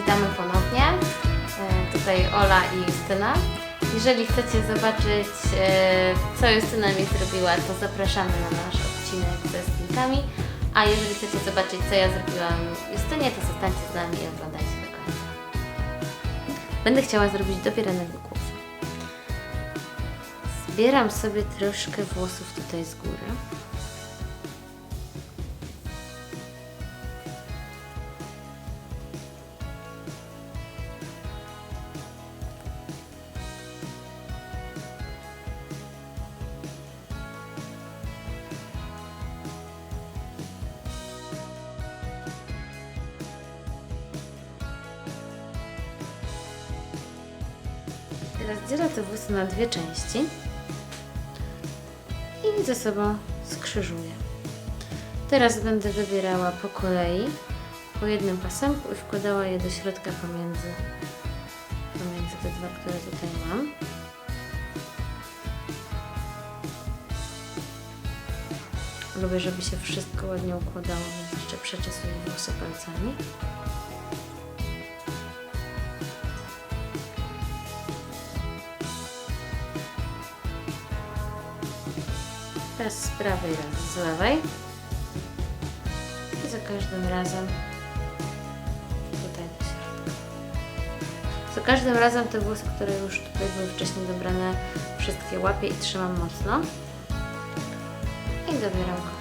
witamy ponownie. E, Tutaj Ola i Justyna. Jeżeli chcecie zobaczyć, e, co Justyna mi zrobiła, to zapraszamy na nasz odcinek ze spinkami. A jeżeli chcecie zobaczyć, co ja zrobiłam Justynie, to zostańcie z nami i oglądajcie do końca. Będę chciała zrobić dobieranego głosu. Zbieram sobie troszkę włosów tutaj z góry. Teraz dzielę te włosy na dwie części i ze sobą skrzyżuję. Teraz będę wybierała po kolei, po jednym pasemku i wkładała je do środka pomiędzy, pomiędzy te dwa, które tutaj mam. Lubię, żeby się wszystko ładnie układało, więc jeszcze przeczesuję włosy palcami. Raz z prawej, raz z lewej. I za każdym razem tutaj do. Za każdym razem te włosy, które już tutaj były wcześniej dobrane, wszystkie łapię i trzymam mocno. I dobieram kolejne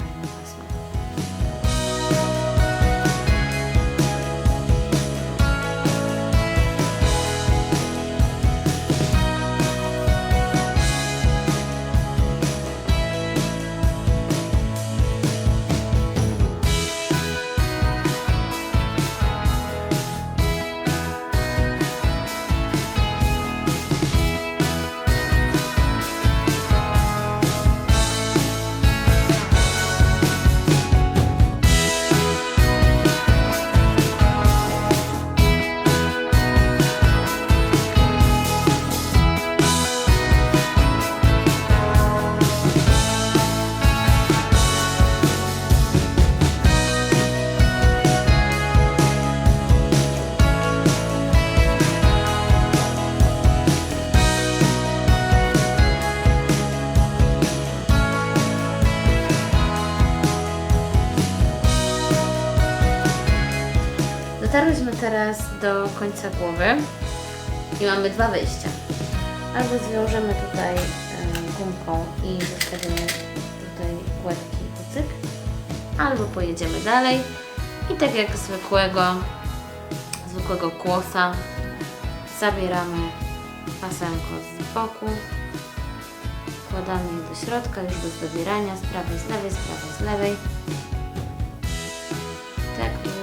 teraz do końca głowy i mamy dwa wyjścia. Albo zwiążemy tutaj gumką i zostawimy tutaj łebki i kucyk, albo pojedziemy dalej i tak jak zwykłego, zwykłego kłosa zabieramy pasemko z boku, wkładamy je do środka już bez dobierania, z prawej, z lewej, z prawej, z lewej. Tak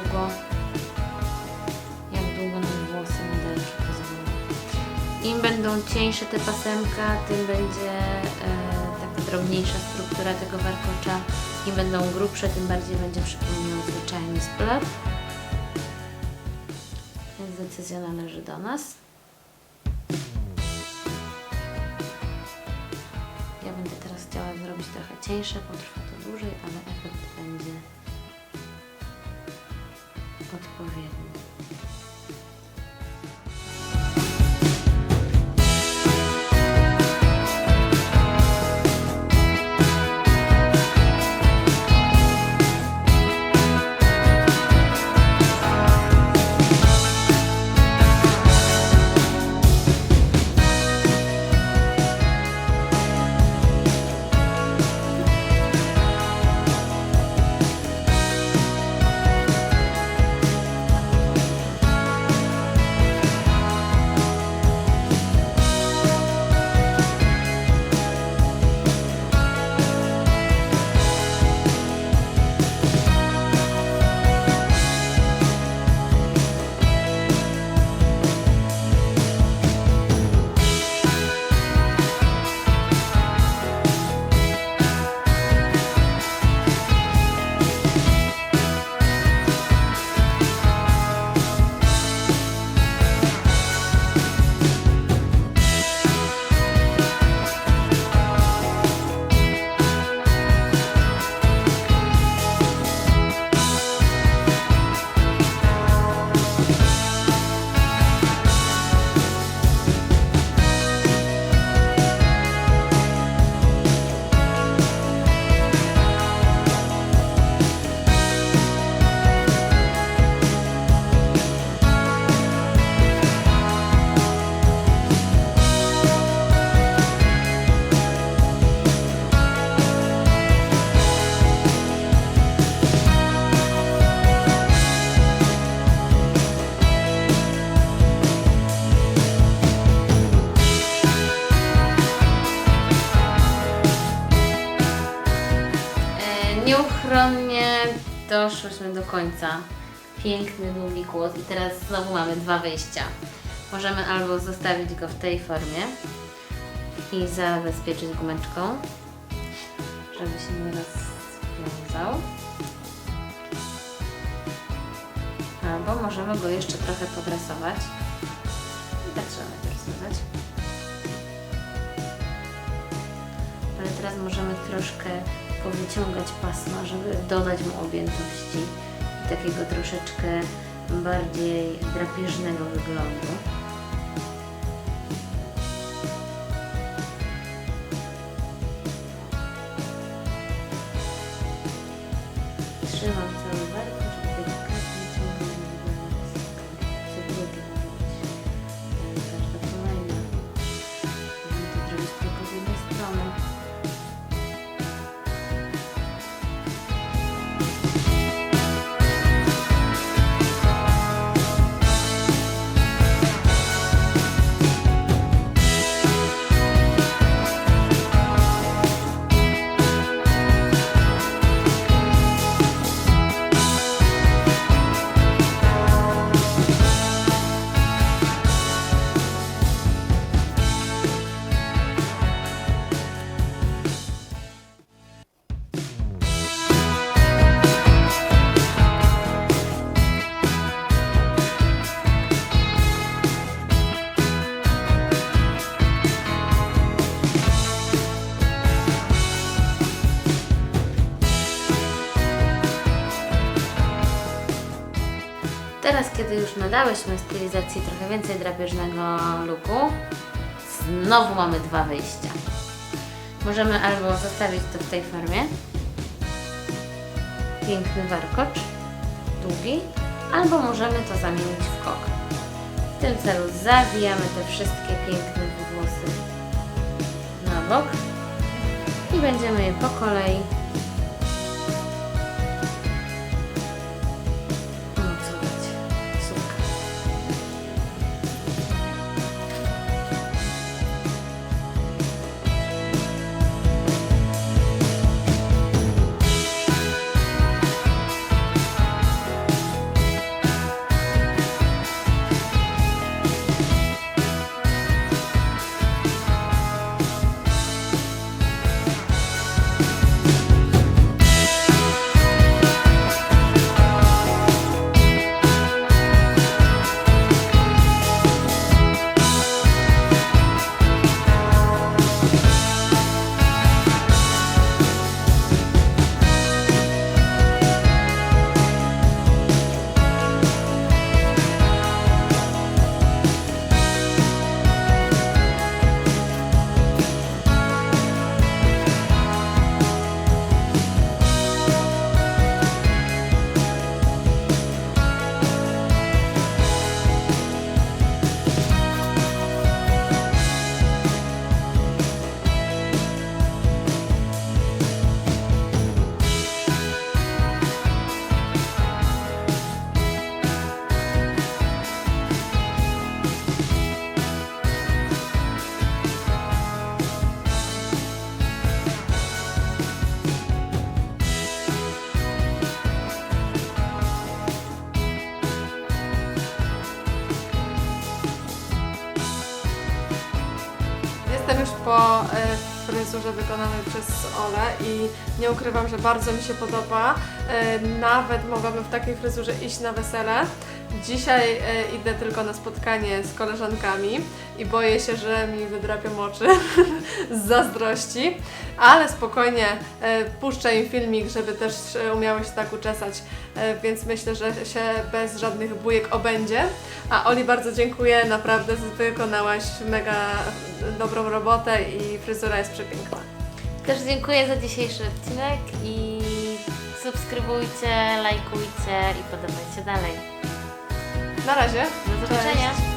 będą cieńsze te pasemka, tym będzie e, taka drobniejsza struktura tego warkocza. Im będą grubsze, tym bardziej będzie przypominał zwyczajny splot. Więc decyzja należy do nas. Ja będę teraz chciała zrobić trochę cieńsze, potrwa to dłużej, ale efekt będzie odpowiedni. Doszłyśmy do końca. Piękny, długi kłos i teraz znowu mamy dwa wyjścia. Możemy albo zostawić go w tej formie i zabezpieczyć gumeczką, żeby się nie rozwiązał. Albo możemy go jeszcze trochę podrasować. I tak trzeba najpierw rozwiązać. Ale teraz możemy troszkę powyciągać pasma, żeby dodać mu objętości i takiego troszeczkę bardziej drapieżnego wyglądu. Trzymam cały warto, Teraz, kiedy już nadałyśmy stylizacji trochę więcej drapieżnego looku, znowu mamy dwa wyjścia. Możemy albo zostawić to w tej formie, piękny warkocz, długi, albo możemy to zamienić w kok. W tym celu zawijamy te wszystkie piękne włosy na bok i będziemy je po kolei już po e, fryzurze wykonanej przez Ole i nie ukrywam, że bardzo mi się podoba. E, nawet mogłabym w takiej fryzurze iść na wesele. Dzisiaj e, idę tylko na spotkanie z koleżankami i boję się, że mi wydrapią oczy z zazdrości, ale spokojnie e, puszczę im filmik, żeby też e, umiały się tak uczesać, e, więc myślę, że się bez żadnych bujek obędzie. A Oli bardzo dziękuję, naprawdę wykonałaś mega dobrą robotę i fryzura jest przepiękna. Też dziękuję za dzisiejszy odcinek i subskrybujcie, lajkujcie i podobajcie dalej. Na razie. Do zobaczenia.